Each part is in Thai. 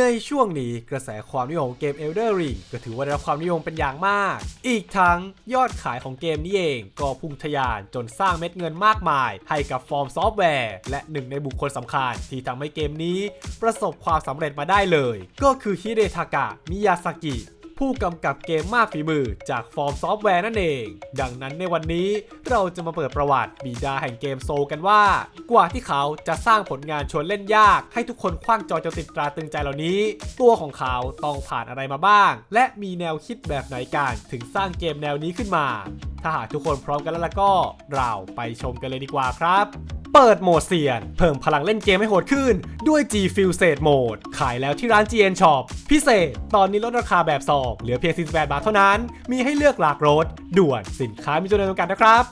ในช่วงนี้กระแสความนิยมของเกม Elder Ring ก็ถือว่าได้รับความนิยมเป็นอย่างมาก อีกทั้งยอดขายของเกมนี้เอง ก็พุ่งทะยานจนสร้างเม็ดเงินมากมาย ให้กับฟอร์มซอฟต์แวร์ และหนึ่งในบุคคลสำคัญ ที่ทำให้เกมนี้ประสบความสำเร็จมาได้เลย ก็คือฮิเดทากะมิยาสกิ ผู้กำกับเกมมากฝีมือจากฟอร์มซอฟต์แวร์นั่นเอง ดังนั้นในวันนี้เราจะมาเปิดประวัติบิดาแห่งเกมโซกันว่า กว่าที่เขาจะสร้างผลงานชวนเล่นยาก ให้ทุกคนคว้างจอจนติดตราตึงใจเหล่านี้ ตัวของเขาต้องผ่านอะไรมาบ้าง และมีแนวคิดแบบไหนกันถึงสร้างเกมแนวนี้ขึ้นมา ถ้าหากทุกคนพร้อมกันแล้วล่ะก็เราไปชมกันเลยดีกว่าครับ เปิดโหมดเซียน เพิ่มพลังเล่นเกมให้โหดขึ้น ด้วย G f u s e โหมดขายแล้วที่ร้าน GN Shop พิเศษ ตอนนี้ลดราคาแบบซองเหลือเพียง 48 บาทเท่านั้น มีให้เลือกหลากรสด่วนสินค้ามีจำนวนจำกัดนะครับ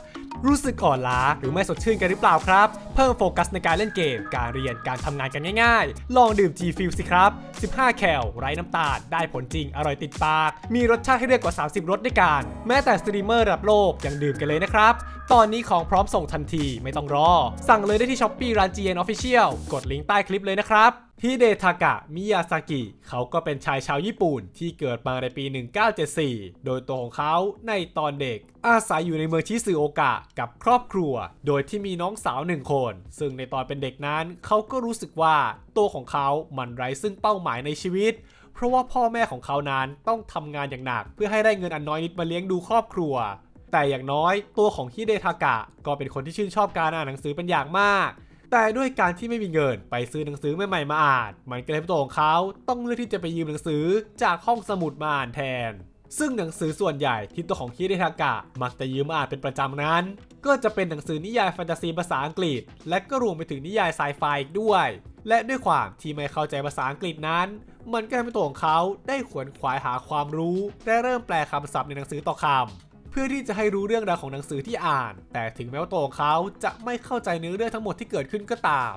รู้สึกอ่อนล้าหรือไม่สดชื่นกันหรือเปล่าครับ เพิ่มโฟกัสในการเล่นเกม การเรียนการทำงานกันง่ายๆ ลองดื่ม G f u สิครับ 15 แคลไร้น้ำตาล ได้ผลจริง อร่อยติดปาก มีรสชาติให้เลือกกว่า 30 รสด้วยกัน แม้แต่สตรีมเมอร์ระดับโลกยังดื่มกันเลยนะครับ ตอนนี้ของพร้อมส่งทันทีไม่ต้องรอ สั่งเลยได้ที่ช้อปปี้ร้าน GN Official กดลิงก์ใต้คลิปเลยนะครับฮิเดทากะ มิยาซากิ เขาก็เป็นชายชาวญี่ปุ่นที่เกิดมาในปี 1974 โดยตัวของเขาในตอนเด็ก อาศัยอยู่ในเมืองชิซึโอกะกับครอบครัว โดยที่มีน้องสาวหนึ่งคน ซึ่งในตอนเป็นเด็กนั้นเขาก็รู้สึกว่าตัวของเขามันไร้ซึ่งเป้าหมายในชีวิต เพราะว่าพ่อแม่ของเขานั้นต้องทำงานอย่างหนัก เพื่อให้ได้เงินอันน้อยนิดมาเลี้ยงดูครอบครัว แต่อย่างน้อยตัวของฮิเดทากะก็เป็นคนที่ชื่นชอบการอ่านหนังสือเป็นอย่างมาก แต่ด้วยการที่ไม่มีเงินไปซื้อหนังสือใหม่ๆมาอ่าน มันก็เลยเป็นตัวของเขาต้องเลือกที่จะไปยืมหนังสือจากห้องสมุดมาอ่านแทน ซึ่งหนังสือส่วนใหญ่ที่ตัวของฮิเดทากะมักจะยืมมาอ่านเป็นประจำนั้น ก็จะเป็นหนังสือนิยายแฟนตาซีภาษาอังกฤษ และก็รวมไปถึงนิยายไซไฟอีกด้วยและด้วยความที่ไม่เข้าใจภาษาอังกฤษนั้น มันก็ทำให้ตัวของเขาได้ขวนขวายหาความรู้ และเริ่มแปลคำศัพท์ในหนังสือต่อคำ เพื่อที่จะให้รู้เรื่องราวของหนังสือที่อ่าน แต่ถึงแม้ว่าตัวของเขาจะไม่เข้าใจเนื้อเรื่องทั้งหมดที่เกิดขึ้นก็ตาม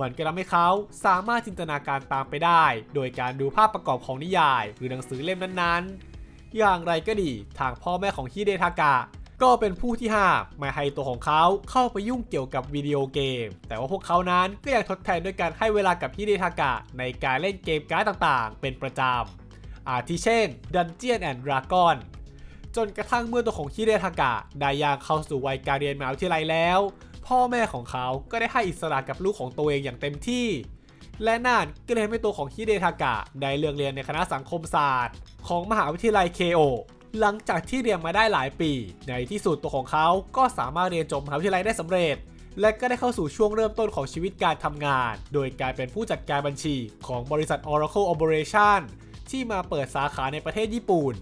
มันก็ทำให้เขาสามารถจินตนาการตามไปได้ โดยการดูภาพประกอบของนิยาย หรือหนังสือเล่มนั้นๆ อย่างไรก็ดีทางพ่อแม่ของฮิเดทากะ ก็เป็นผู้ที่ห้ามไม่ให้ตัวของเขาเข้าไปยุ่งเกี่ยวกับวิดีโอเกม แต่ว่าพวกเขานั้นก็ยังทดแทนด้วยการให้เวลากับฮิเดทากะในการเล่นเกมการ์ดต่างๆ เป็นประจำอาทิเช่น Dungeon and Dragon จนกระทั่งเมื่อตัวของฮิเดทากะได้ย่างเข้าสู่วัยการเรียนมหาวิทยาลัยแล้ว พ่อแม่ของเขาก็ได้ให้อิสระกับลูกของตัวเองอย่างเต็มที่ และนั่นก็เลยทำให้ตัวของฮิเดทากะได้เลือกเรียนในคณะสังคมศาสตร์ ของมหาวิทยาลัยเคโอหลังจากที่เรียนมาได้หลายปี ในที่สุดตัวของเขาก็สามารถเรียนจบมหาวิทยาลัยได้สำเร็จ และก็ได้เข้าสู่ช่วงเริ่มต้นของชีวิตการทำงาน โดยการเป็นผู้จัดการบัญชีของบริษัท Oracle Operation ที่มาเปิดสาขาในประเทศญี่ปุ่น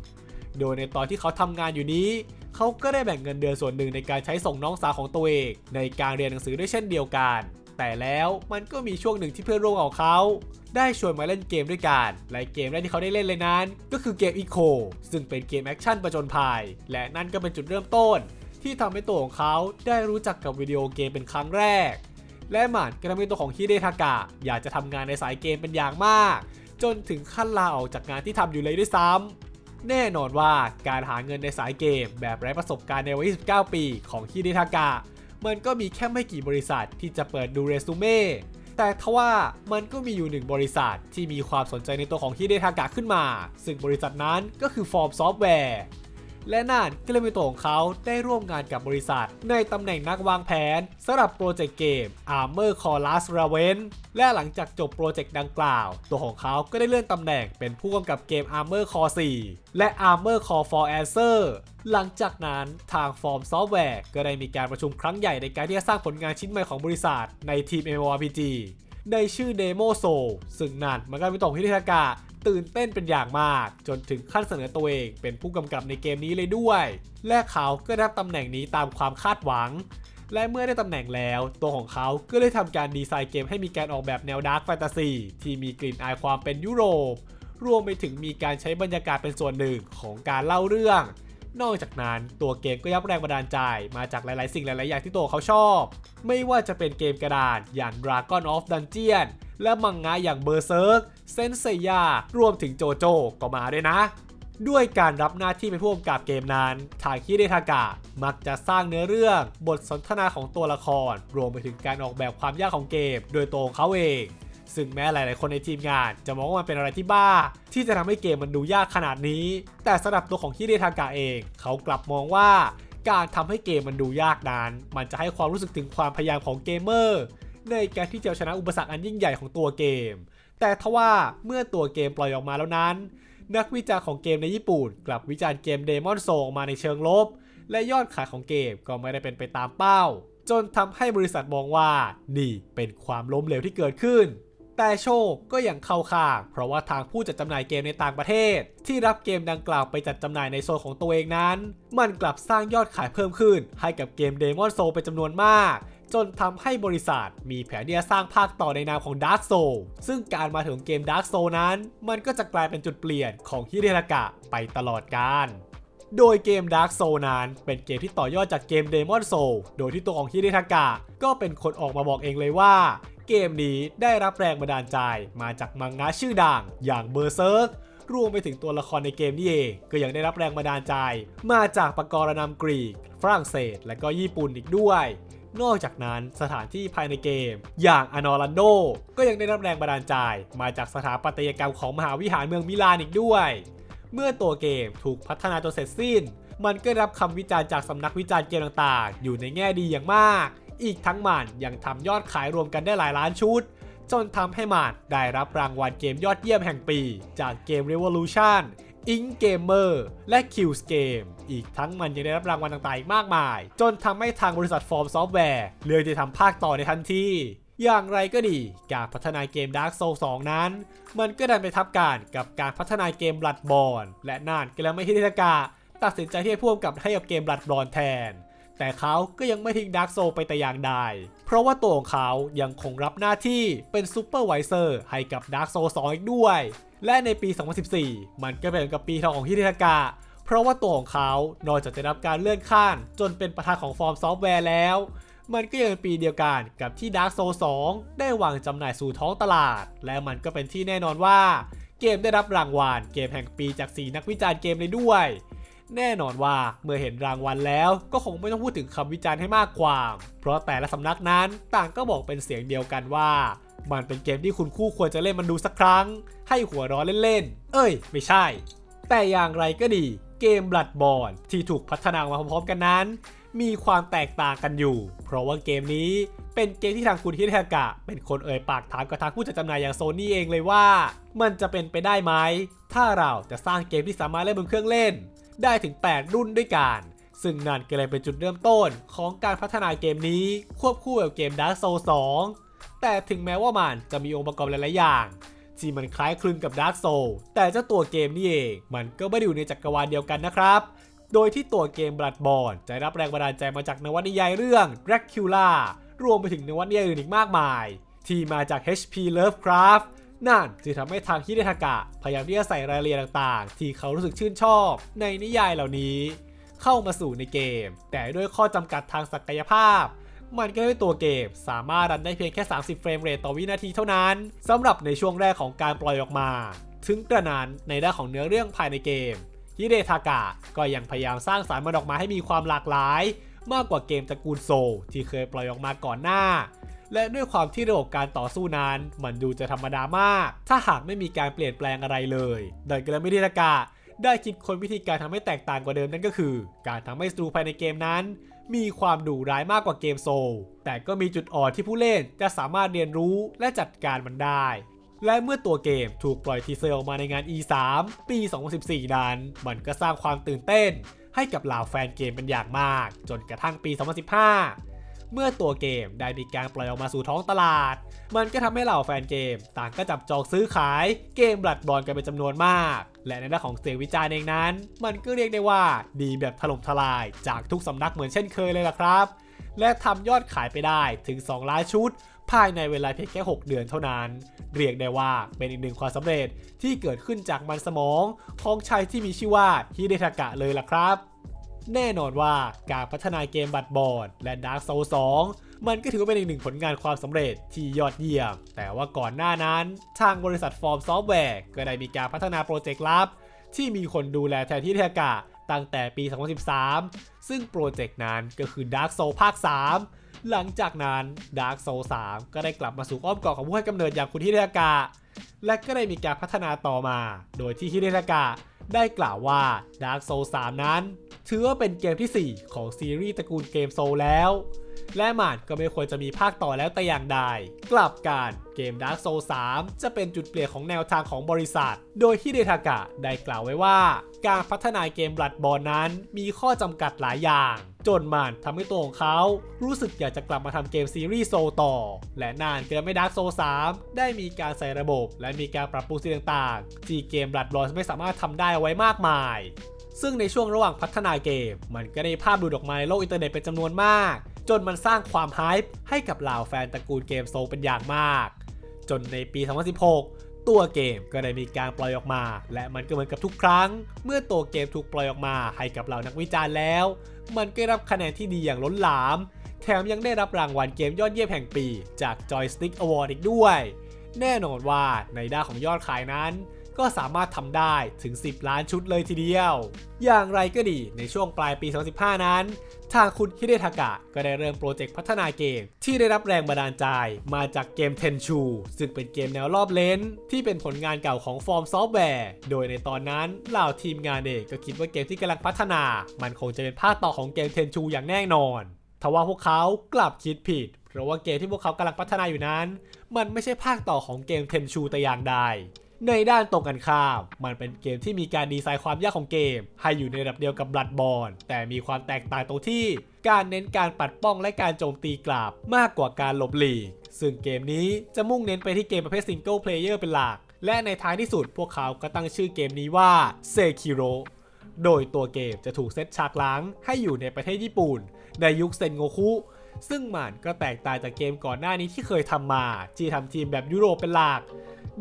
โดยในตอนที่เขาทำงานอยู่นี้ เขาก็ได้แบ่งเงินเดือนส่วนหนึ่งในการใช้ส่งน้องสาวของตัวเองในการเรียนหนังสือด้วยเช่นเดียวกัน แต่แล้วมันก็มีช่วงหนึ่งที่เพื่อนร่วมของเขา ได้ชวนมาเล่นเกมด้วยกันและเกมแรกที่เขาได้เล่นเลยนั้น ก็คือเกม Eco ซึ่งเป็นเกมแอคชั่นประจนภัยและนั่นก็เป็นจุดเริ่มต้น ที่ทำให้ตัวของเขาได้รู้จักกับวิดีโอเกมเป็นครั้งแรก และหมันก็ทำให้ตัวของฮิเดทากะอยากจะทำงานในสายเกมเป็นอย่างมาก จนถึงขั้นลาออกจากงานที่ทำอยู่เลยด้วยซ้ำ แน่นอนว่าการหาเงินในสายเกม แบบไร้ประสบการณ์ในวัย 29 ปีของฮิเดทากะ มันก็มีแค่ไม่กี่บริษัทที่จะเปิดดูเรซูเม่ แต่ทว่ามันก็มีอยู่หนึ่งบริษัทที่มีความสนใจในตัวของฮิเดทากะขึ้นมา ซึ่งบริษัทนั้นก็คือฟอร์มซอฟต์แวร์ และนั่นก็เลยเป็นตัวของเขาได้ร่วมงานกับบริษัท ในตำแหน่งนักวางแผนสำหรับโปรเจกต์เกม Armor Core Last Raven และหลังจากจบโปรเจกต์ดังกล่าว ตัวของเขาก็ได้เลื่อนตำแหน่งเป็นผู้กำกับเกม Armor Core 4 และ Armor Core for Answer หลังจากนั้นทางฟอร์มซอฟต์แวร์ก็ได้มีการประชุมครั้งใหญ่ในการที่จะสร้างผลงานชิ้นใหม่ของบริษัทในทีม MMORPG ในชื่อ Demo Soul ซึ่งนั่นมันก็เป็นตรงที่ทากะ ตื่นเต้นเป็นอย่างมาก จนถึงขั้นเสนอตัวเองเป็นผู้กำกับในเกมนี้เลยด้วย และเขาก็ได้ตำแหน่งนี้ตามความคาดหวัง และเมื่อได้ตำแหน่งแล้ว ตัวของเขาก็ได้ทำการดีไซน์เกมให้มีการออกแบบแนวดาร์กแฟนตาซีที่มีกลิ่นอายความเป็นยุโรป รวมไปถึงมีการใช้บรรยากาศเป็นส่วนหนึ่งของการเล่าเรื่อง นอกจากนั้นตัวเกมก็ยับแรงบันดาลใจมาจากหลาย ๆ สิ่งหลาย ๆ อย่างที่ตัวเขาชอบ ไม่ว่าจะเป็นเกมกระดานอย่าง Dragon of Dungeon และมังงะอย่าง Berserk เซนเซย่ารวมถึงโจโจก็มาด้วยนะ ด้วยการรับหน้าที่เป็นผู้กำกับเกมนั้นทางคิเดทากะ มักจะสร้างเนื้อเรื่อง บทสนทนาของตัวละคร รวมไปถึงการออกแบบความยากของเกม โดยตัวเขาเอง ซึ่งแม้หลาย ๆ คนในทีมงานจะมองว่ามันเป็นอะไรที่บ้า ที่จะทำให้เกมมันดูยากขนาดนี้ แต่สำหรับตัวของฮิเดทากะเอง เขากลับมองว่า การทำให้เกมมันดูยากนั้น มันจะให้ความรู้สึกถึงความพยายามของเกมเมอร์ในการที่จะชนะอุปสรรคอันยิ่งใหญ่ของตัวเกม แต่ทว่าเมื่อตัวเกมปล่อยออกมาแล้วนั้น นักวิจารณ์ของเกมในญี่ปุ่น กลับวิจารณ์เกม Demon Soul ออกมาในเชิงลบ และยอดขายของเกมก็ไม่ได้เป็นไปตามเป้า จนทำให้บริษัทมองว่า นี่เป็นความล้มเหลวที่เกิดขึ้น แต่โชคก็ยังเข้าข้าง เพราะว่าทางผู้จัดจำหน่ายเกมในต่างประเทศ ที่รับเกมดังกล่าวไปจัดจำหน่ายในโซนของตัวเองนั้น มันกลับสร้างยอดขายเพิ่มขึ้น ให้กับเกม Demon Soul เป็นจำนวนมาก จนทำให้บริษัทมีแผนที่จะสร้างภาคต่อในนามของ Dark Soul ซึ่งการมาถึงเกม Dark Soul นั้น มันก็จะกลายเป็นจุดเปลี่ยนของฮิเดรากะไปตลอดกาลโดยเกม Dark Soul นั้นเป็นเกมที่ต่อยอดจากเกม Demon Soul โดยที่ตัวของฮิเดทากะก็เป็นคนออกมาบอกเองเลยว่า เกมนี้ได้รับแรงบันดาลใจมาจากมังงะชื่อดัง อย่าง Berserk รวมไปถึงตัวละครในเกมนี่เองก็ยังได้รับแรงบันดาลใจ มาจากปกรณำกรีก ฝรั่งเศส และก็ญี่ปุ่นอีกด้วย นอกจากนั้นสถานที่ภายในเกม อย่างอนอรันโด ก็ยังได้รับแรงบันดาลใจ มาจากสถาปัตยกรรมของมหาวิหารเมืองมิลานอีกด้วย เมื่อตัวเกมถูกพัฒนาจนเสร็จสิ้น มันก็ได้รับคำวิจารณ์จากสำนักวิจารณ์เกมต่างๆ อยู่ในแง่ดีอย่างมาก อีกทั้งมันยังทำยอดขายรวมกันได้หลายล้านชุด จนทำให้มันได้รับรางวัลเกมยอดเยี่ยมแห่งปี จากเกม Revolution Ink Gamer และ Qs Game อีกทั้งมันยังได้รับรางวัลต่างๆอีกมากมาย จนทำให้ทางบริษัทฟอร์มซอฟต์แวร์เลือกที่จะทำภาคต่อในทันที อย่างไรก็ดี การพัฒนาเกม Dark Souls 2 นั้น มันก็ดันไปทับกันกับการพัฒนาเกม Bloodborne และนั่นก็แล้วไม่ฮิเดทากะตัดสินใจที่จะพ่วงกับให้กับเกม Bloodborne แทน แต่เขาก็ยังไม่ทิ้ง Dark Souls ไปแต่อย่างใด เพราะว่าตัวของเขายังคงรับหน้าที่เป็นซูเปอร์ไวเซอร์ให้กับ Dark Souls 2อีกด้วย และในปี 2014 มันก็เป็นกับปีทองของฮิเดทากะ เพราะว่าตัวของเขา นอกจากจะรับการเลื่อนขั้น จนเป็นประธานของฟอร์มซอฟต์แวร์แล้ว มันก็ยังเป็นปีเดียวกันกับที่ Dark Souls 2ได้วางจำหน่ายสู่ท้องตลาด และมันก็เป็นที่แน่นอนว่า เกมได้รับรางวัลเกมแห่งปีจาก4นักวิจารณ์เกมเลยด้วย แน่นอนว่าเมื่อเห็นรางวัลแล้วก็คงไม่ต้องพูดถึงคำวิจารณ์ให้มากความ เพราะแต่ละสำนักนั้นต่างก็บอกเป็นเสียงเดียวกันว่า มันเป็นเกมที่คุณคู่ควรจะเล่นมันดูสักครั้ง ให้หัวร้อนเล่นๆ เอ้ย ไม่ใช่ แต่อย่างไรก็ดี เกม Bloodborne ที่ถูกพัฒนามาพร้อมๆกันนั้น มีความแตกต่างกันอยู่ เพราะว่าเกมนี้เป็นเกมที่ทางคุณฮิเดทากะ เป็นคนเอ่ยปากถามกับทางผู้จัดจำหน่ายอย่างโซนี่เองเลยว่า มันจะเป็นไปได้ไหมถ้าเราจะสร้างเกมที่สามารถเล่นบนเครื่องเล่น ได้ถึง 8 รุ่นด้วยกัน ซึ่งนั่นก็เลยเป็นจุดเริ่มต้นของการพัฒนาเกมนี้ ควบคู่กับเกม Dark Souls 2 แต่ถึงแม้ว่ามันจะมีองค์ประกอบหลาย ๆ อย่างที่มันคล้ายคลึงกับ Dark Souls แต่เจ้าตัวเกมนี่เอง มันก็ไม่ได้อยู่ในจักรวาลเดียวกันนะครับ โดยที่ตัวเกม Bloodborne จะรับแรงบันดาลใจมาจากนวนิยายเรื่อง Dracula รวมไปถึงนวนิยายอื่นอีกมากมาย ที่มาจาก HP Lovecraft นั่นจึงทำให้ทางฮิเดทากะพยายามที่จะใส่รายละเอียดต่างๆ ที่เขารู้สึกชื่นชอบ ในนิยายเหล่านี้ เข้ามาสู่ในเกม แต่ด้วยข้อจำกัดทางศักยภาพ มันก็ให้ตัวเกมสามารถรันได้เพียงแค่ 30 เฟรมเรทต่อวินาทีเท่านั้นสำหรับในช่วงแรกของการปล่อยออกมา ถึงกระนั้นในด้านของเนื้อเรื่องภายในเกมฮิเดทากะก็ยังพยายามสร้างสารรค์มันออกมาให้มีความหลากหลาย มากกว่าเกมตระกูลโซลที่เคยปล่อยออกมาก่อนหน้า และด้วยความที่ระบบการต่อสู้นั้นมันดูจะธรรมดามาก ถ้าหากไม่มีการเปลี่ยนแปลงอะไรเลยโดยกระมิเดทากะได้คิดค้นวิธีการทำให้แตกต่างกว่าเดิมนั่นก็คือ การทำให้ศัตรูภายในเกมนั้น มีความดุร้ายมากกว่าเกมโซล แต่ก็มีจุดอ่อนที่ผู้เล่นจะสามารถเรียนรู้และจัดการมันได้ และเมื่อตัวเกมถูกปล่อยทีเซอร์ออกมาในงาน E3 ปี 2014 นั้น มันก็สร้างความตื่นเต้น ให้กับเหล่าแฟนเกมเป็นอย่างมาก จนกระทั่งปี 2015 เมื่อตัวเกมได้มีการปล่อยออกมาสู่ท้องตลาด มันก็ทำให้เหล่าแฟนเกม ต่างก็จับจองซื้อขายเกมบลัดบอลกันเป็นจำนวนมาก และในด้านของเสียงวิจารณ์เองนั้น มันก็เรียกได้ว่าดีแบบถล่มทลายจากทุกสำนักเหมือนเช่นเคยเลยล่ะครับ และทำยอดขายไปได้ถึง 2 ล้านชุดภายในเวลาเพียงแค่ 6 เดือนเท่านั้น เรียกได้ว่าเป็นอีกหนึ่งความสำเร็จที่เกิดขึ้นจากมันสมองของชายที่มีชื่อว่าฮิเดทากะเลยล่ะครับ แน่นอนว่าการพัฒนาเกมบัตบอร์ดและ Dark Souls 2 มันก็ถือว่าเป็นอีกหนึ่งผลงานความสำเร็จที่ยอดเยี่ยม แต่ว่าก่อนหน้านั้น ทางบริษัทฟอร์มซอฟต์แวร์ก็ได้มีการพัฒนาโปรเจกต์ลับ ที่มีคนดูแลแทนที่เทกะตั้งแต่ปี 2013 ซึ่งโปรเจกต์นั้นก็คือ Dark Souls ภาค 3 หลังจากนั้น Dark Soul 3ก็ได้กลับมาสู่อ้อมกอดของผู้ให้กำเนิดอย่างคุณฮิเดากะ และก็ได้มีการพัฒนาต่อมา โดยที่ฮิเดากะ ได้กล่าวว่า Dark Souls 3 นั้น ถือว่าเป็นเกมทีสี่4 ของซีรีส์ตระกูลเกมโซลแล้ว และมันก็ไม่ควรจะมีภาคต่อแล้วแต่อย่างใด กลับกันเกม Dark Souls 3 จะเป็นจุดเปลี่ยนของแนวทางของบริษัท โดยฮิเดทากะได้กล่าวไว้ว่า การพัฒนาเกมบลัดบอลนั้น มีข้อจำกัดหลายอย่าง จนมันทำให้ตัวของเขา รู้สึกอยากจะกลับมาทำเกมซีรีส์โซต่อ และนานเกินไม่ดักโซ3ได้มีการใส่ระบบ และมีการปรับปรุงสิ่งต่างๆที่เกมบลัดบอลไม่สามารถทำได้ไว้มากมาย ซึ่งในช่วงระหว่างพัฒนาเกม มันก็ได้ภาพดูดออกมาในโลกอินเทอร์เน็ตเป็นจำนวนมาก จนมันสร้างความฮป์ให้กับเหล่าแฟนตระกูลเกมโซลเป็นอย่างมาก จนในปี 2016 ตัวเกมก็ได้มีการปล่อยออกมา และมันก็เหมือนกับทุกครั้ง เมื่อตัวเกมถูกปล่อยออกมาให้กับเหล่านักวิจารณ์แล้ว มันก็ได้รับคะแนนที่ดีอย่างล้นหลาม แถมยังได้รับรางวัลเกมยอดเยี่ยมแห่งปี จาก Joystick Award อีกด้วย แน่นอนว่าในด้านของยอดขายนั้น ก็สามารถทำได้ถึง 10 ล้านชุดเลยทีเดียว อย่างไรก็ดีในช่วงปลายปี 2015 นั้น ทางคุณฮิเดทากะก็ได้เริ่มโปรเจกต์พัฒนาเกม ที่ได้รับแรงบันดาลใจมาจากเกม Tenchu ซึ่งเป็นเกมแนวรอบเลนที่เป็นผลงานเก่าของฟอร์มซอฟต์แวร์ โดยในตอนนั้นเหล่าทีมงานเองก็คิดว่าเกมที่กำลังพัฒนา มันคงจะเป็นภาคต่อของเกม Tenchu อย่างแน่นอนทว่าพวกเขากลับคิดผิด เพราะว่าเกมที่พวกเขากำลังพัฒนาอยู่นั้น มันไม่ใช่ภาคต่อของเกม Tenchu แต่อย่างใด ในด้านตรงกันข้าม มันเป็นเกมที่มีการดีไซน์ความยากของเกม ให้อยู่ในระดับเดียวกับ Bloodborne แต่มีความแตกต่างตรงที่การเน้นการปัดป้องและการโจมตีกลับมากกว่าการหลบหลีก ซึ่งเกมนี้จะมุ่งเน้นไปที่เกมประเภทซิงเกิลเพลเยอร์เป็นหลัก และในท้ายที่สุดพวกเขาก็ตั้งชื่อเกมนี้ว่า Sekiro โดยตัวเกมจะถูกเซตฉากหลังให้อยู่ในประเทศญี่ปุ่น ในยุคเซนโงคุ ซึ่งมันก็แตกต่างจากเกมก่อนหน้านี้ที่เคยทำมาที่ทำทีมแบบยุโรปเป็นหลัก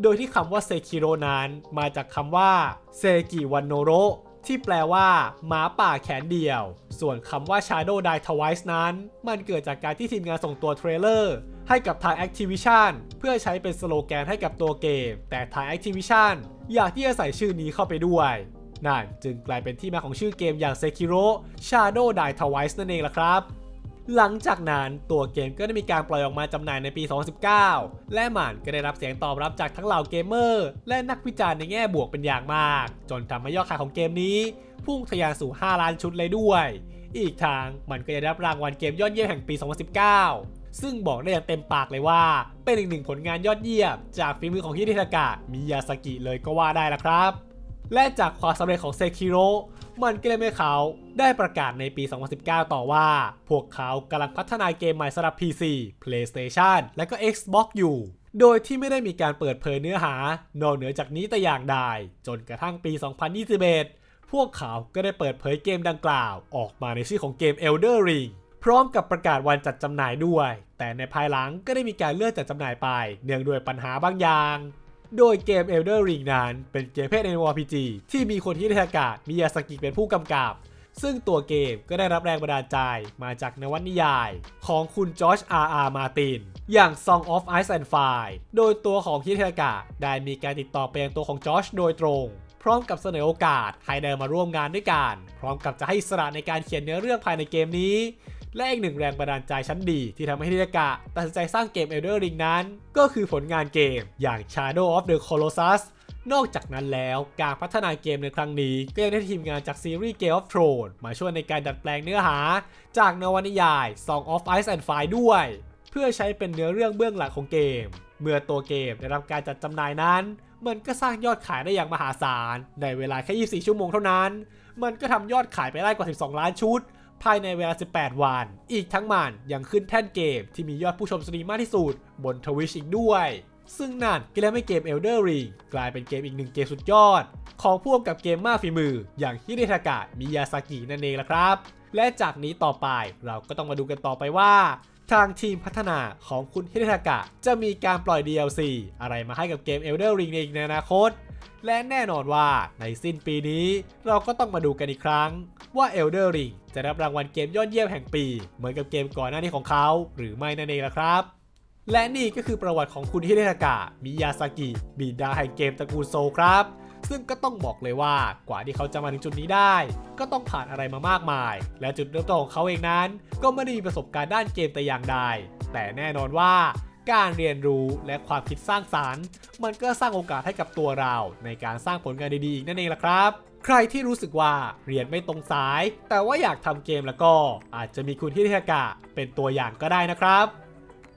โดยที่คำว่าเซคิโรนั้นมาจากคำว่าเซกิวันโนโรที่แปลว่าหมาป่าแขนเดียว ส่วนคำว่า Shadow Die Twice นั้น มันเกิดจากการที่ทีมงานส่งตัวเทรลเลอร์ ให้กับทาง Activision เพื่อใช้เป็นสโลแกนให้กับตัวเกม แต่ทาง Activision อยากที่จะใส่ชื่อนี้เข้าไปด้วย นั่นจึงกลายเป็นที่มาของชื่อเกมอย่าง Sekiro Shadow Die Twice นั่นเองล่ะครับ หลังจากนั้นตัวเกมก็ได้มีการปล่อยออกมาจำหน่ายในปี 2019 และมันก็ได้รับเสียงตอบรับจากทั้งเหล่าเกมเมอร์ และนักวิจารณ์ในแง่บวกเป็นอย่างมาก จนทำให้ยอดขายของเกมนี้ พุ่งทะยานสู่ 5 ล้านชุดเลยด้วย อีกทางมันก็ได้รับรางวัลเกมยอดเยี่ยมแห่งปี 2019 ซึ่งบอกได้อย่างเต็มปากเลยว่า เป็นอีกหนึ่งผลงานยอดเยี่ยมจากฝีมือของฮิเดทากะมิยาสกิเลยก็ว่าได้ละครับและจากความสำเร็จของเซคิโร มันก็เลยทำให้เขาได้ประกาศในปี 2019 ต่อว่า พวกเขากำลังพัฒนาเกมใหม่สำหรับ PC PlayStation และก็ Xbox อยู่ โดยที่ไม่ได้มีการเปิดเผยเนื้อหา นอกเหนือจากนี้แต่อย่างใด จนกระทั่งปี 2021 พวกเขาก็ได้เปิดเผยเกมดังกล่าว ออกมาในชื่อของเกม Elder Ring พร้อมกับประกาศวันจัดจำหน่ายด้วย แต่ในภายหลังก็ได้มีการเลื่อนจัดจำหน่ายไป เนื่องด้วยปัญหาบางอย่าง โดยเกม Elder Ring นั้นเป็นเกมเพศ MMORPG ที่มีคนที่ได้ทากามิยาสกิเป็นผู้กำกับ ซึ่งตัวเกมก็ได้รับแรงบันดาลใจมาจากนวนิยาย ของคุณจอร์จอาร์อาร์มาติน อย่าง Song of Ice and Fire โดยตัวของฮิเทากะได้มีการติดต่อไปยังตัวของจอร์จโดยตรง พร้อมกับเสนอโอกาสให้ได้มาร่วมงานด้วยกัน พร้อมกับจะให้อิสระในการเขียนเนื้อเรื่องภายในเกมนี้ และอีกหนึ่งแรงบันดาลใจชั้นดี ที่ทำให้ฮิเดกะตัดสินใจสร้างเกม Elder Ring นั้น ก็คือผลงานเกมอย่าง Shadow of the Colossus นอกจากนั้นแล้วการพัฒนาเกมในครั้งนี้ ก็ยังได้ทีมงานจากซีรีส์ Game of Thrones มาช่วยในการดัดแปลงเนื้อหา จากนวนิยาย Song of Ice and Fire ด้วย เพื่อใช้เป็นเนื้อเรื่องเบื้องหลังของเกม เมื่อตัวเกมได้รับการจัดจำหน่ายนั้น มันก็สร้างยอดขายได้อย่างมหาศาล ในเวลาแค่ 24 ชั่วโมงเท่านั้น มันก็ทำยอดขายไปได้กว่า 12 ล้านชุด ภายในเวลา 18 วัน อีกทั้งมันยังขึ้นแท่นเกมที่มียอดผู้ชมสตรีมมากที่สุดบนทวิชอีกด้วย ซึ่งนั่นก็เลยทำให้เกม Elder Ring กลายเป็นเกมอีกหนึ่งเกมสุดยอด ของพวกกับเกมมากฝีมือ อย่างฮิเดทากะมิยาซากินั่นเองละครับ และจากนี้ต่อไปเราก็ต้องมาดูกันต่อไปว่า ทางทีมพัฒนาของคุณฮิเดทากะจะมีการปล่อย DLC อะไรมาให้กับเกม Elder Ring อีกในอนาคต และแน่นอนว่าในสิ้นปีนี้เราก็ต้องมาดูกันอีกครั้ง ว่า Elder Ring จะรับรางวัลเกมยอดเยี่ยมแห่งปี เหมือนกับเกมก่อนหน้านี้ของเขา หรือไม่นั่นเองล่ะครับ และนี่ก็คือประวัติของคุณฮิเดทากะมิยาซากิบิดาแห่งเกมตระกูลโซครับซึ่งก็ต้องบอกเลยว่ากว่าที่เขาจะมาถึงจุดนี้ได้ ก็ต้องผ่านอะไรมามากมาย และจุดเริ่มต้นของเขาเองนั้น ก็ไม่ได้มีประสบการณ์ด้านเกมแต่อย่างใด แต่แน่นอนว่า การเรียนรู้และความคิดสร้างสารรค์ มันก็สร้างโอกาสให้กับตัวเราในการสร้างผลงานดีๆอีกนั่นเองล่ะครับ ใครที่รู้สึกว่าเรียนไม่ตรงสาย แต่ว่าอยากทำเกมแล้วก็อาจจะมีคุณที่เทกะเป็นตัวอย่างก็ได้นะครับ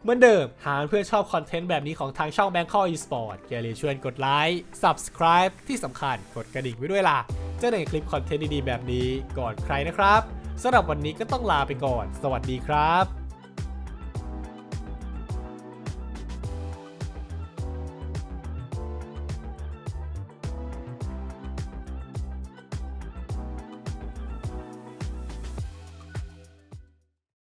เหมือนเดิม หากเพื่อนชอบคอนเทนต์แบบนี้ของทางช่อง Bangkok Esport อย่าลืมช่วยกดไลค์ Subscribe ที่สำคัญกดกระดิ่งไว้ด้วยล่ะ จะได้คลิปคอนเทนต์ดีๆแบบนี้ก่อนใครนะครับสำหรับวันนี้ก็ต้องลาไปก่อน สวัสดีครับ